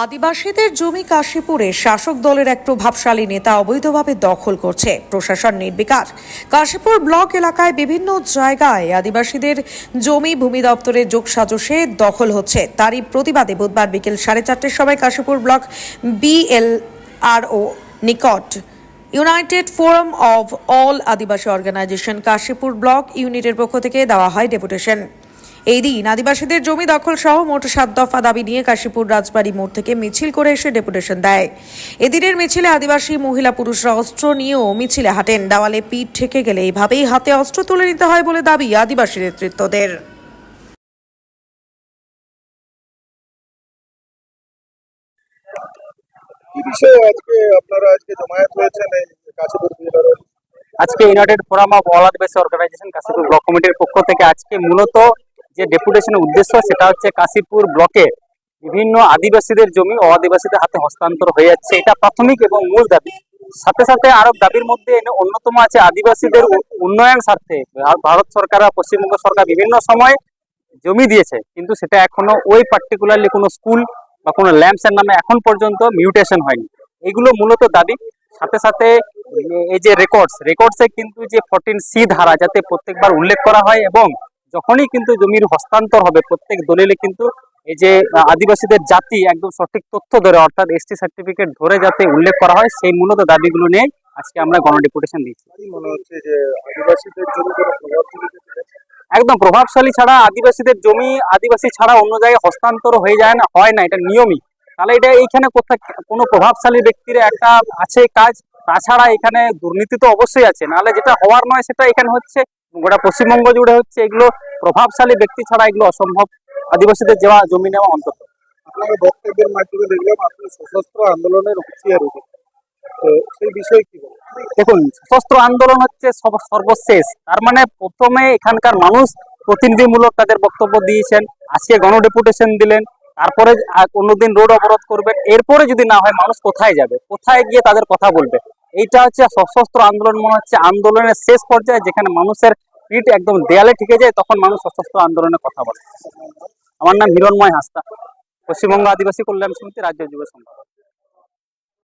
আদিবাসীদের জমি কাশীপুরে শাসক দলের এক প্রভাবশালী নেতা অবৈধভাবে দখল করছে প্রশাসন নির্বিকার। কাশীপুর ব্লক এলাকায় বিভিন্ন জায়গায় আদিবাসীদের জমি ভূমি দপ্তরের যোগসাজশে দখল হচ্ছে। তারই প্রতিবাদে বুধবার বিকেল সাড়ে চারটের সময় কাশীপুর ব্লক বিএলআরও নিকট United Forum of All Adivasi organisation Kashipur block ইউনিটের পক্ষ থেকে দেওয়া হয় ডেপুটেশন। এই দিন আদিবাসীদের জমি দখল সহ মোট সাত দফা দাবি নিয়ে কাশীপুর রাজবাড়ি মোড় থেকে মিছিল করে এসে ডেপুটেশন দেয়। এদিনের মিছিলে আদিবাসী মহিলা পুরুষরা অস্ত্র নিয়েও মিছিলে হাঁটেন। দেওয়ালে পিঠ ঠেকে গেলে এইভাবেই হাতে অস্ত্র তুলে নিতে হয় বলে দাবি আদিবাসী নেতৃত্বদের। আজকে আপনারা আজকে জমায়েত হয়েছেন এই কাশীপুর বিএলআরও আজকে United Forum of All Adivasi organisation Kashipur block কমিটির পক্ষ থেকে আজকে মূলত যে ডেপুটেশনের উদ্দেশ্য সেটা হচ্ছে কাশীপুর ব্লকে বিভিন্ন আদিবাসীদের জমি ও আদিবাসীদের হাতে হস্তান্তর হয়ে যাচ্ছে। এটা প্রাথমিক এবং মূল দাবি। সাথে সাথে আরও দাবির মধ্যে অন্যতম আছে আদিবাসীদের উন্নয়ন স্বার্থে। ভারত সরকার পশ্চিমবঙ্গ সরকার বিভিন্ন সময় জমি দিয়েছে, কিন্তু সেটা এখনও ওই পার্টিকুলারলি কোনো স্কুল বা কোনো ল্যাম্পসের নামে এখন পর্যন্ত মিউটেশন হয়নি। এগুলো মূলত দাবি। সাথে সাথে এই যে রেকর্ডস রেকর্ডসে কিন্তু যে ফোরটিন সি ধারা, যাতে প্রত্যেকবার উল্লেখ করা হয় এবং যখনই কিন্তু জমির হস্তান্তর হবে প্রত্যেক দলিলে কিন্তু এই যে আদিবাসীদের জাতি একদম সঠিক তথ্য ধরে অর্থাৎ এসটি সার্টিফিকেট ধরে যাতে উল্লেখ করা হয় সেই মূলত দাবিগুলো নিয়ে আজকে আমরা গণডেপুটেশন দিচ্ছি মনে হচ্ছে যে আদিবাসীদের? একদম প্রভাবশালী ছাড়া আদিবাসীদের জমি আদিবাসী ছাড়া অন্য জায়গায় হস্তান্তর হয়ে যায় না হয় না এটা নিয়মই তাহলে এটা এইখানে কোথায় কোনো প্রভাবশালী ব্যক্তির একটা আছে কাজ তাছাড়া এখানে দুর্নীতি তো অবশ্যই আছে নাহলে যেটা হওয়ার নয় সেটা এখানে হচ্ছে গোটা পশ্চিমবঙ্গ জুড়ে হচ্ছে এগুলো প্রভাবশালী ব্যক্তি ছাড়া এগুলো অসম্ভব। আদিবাসীদের যাওয়া জমি নেওয়া অন্তত। আপনার বক্তব্যের মাধ্যমে দেখলাম আপনি সশস্ত্র আন্দোলনের হুঁশিয়ারি তো সেই বিষয়ে কি দেখুন সশস্ত্র আন্দোলন হচ্ছে সর্বশেষ। তার মানে প্রথমে এখানকার মানুষ প্রতিনিধিমূলক তাদের বক্তব্য দিয়েছেন আজকে গণডেপুটেশন দিলেন তারপরে কোনোদিন রোড অবরোধ করবেন। এরপরে যদি না হয় মানুষ কোথায় যাবে? কোথায় গিয়ে তাদের কথা বলবে? এইটা হচ্ছে সশস্ত্র আন্দোলন মনে হচ্ছে আন্দোলনের শেষ পর্যায়ে যেখানে মানুষের পিঠ একদম দেয়ালে ঠেকে যায়, তখন মানুষ সশস্ত্র আন্দোলনের কথা বলে। আমার নাম হিরণময় হাস্তা পশ্চিমবঙ্গ আদিবাসী কল্যাণ সমিতি, রাজ্য যুব সংঘ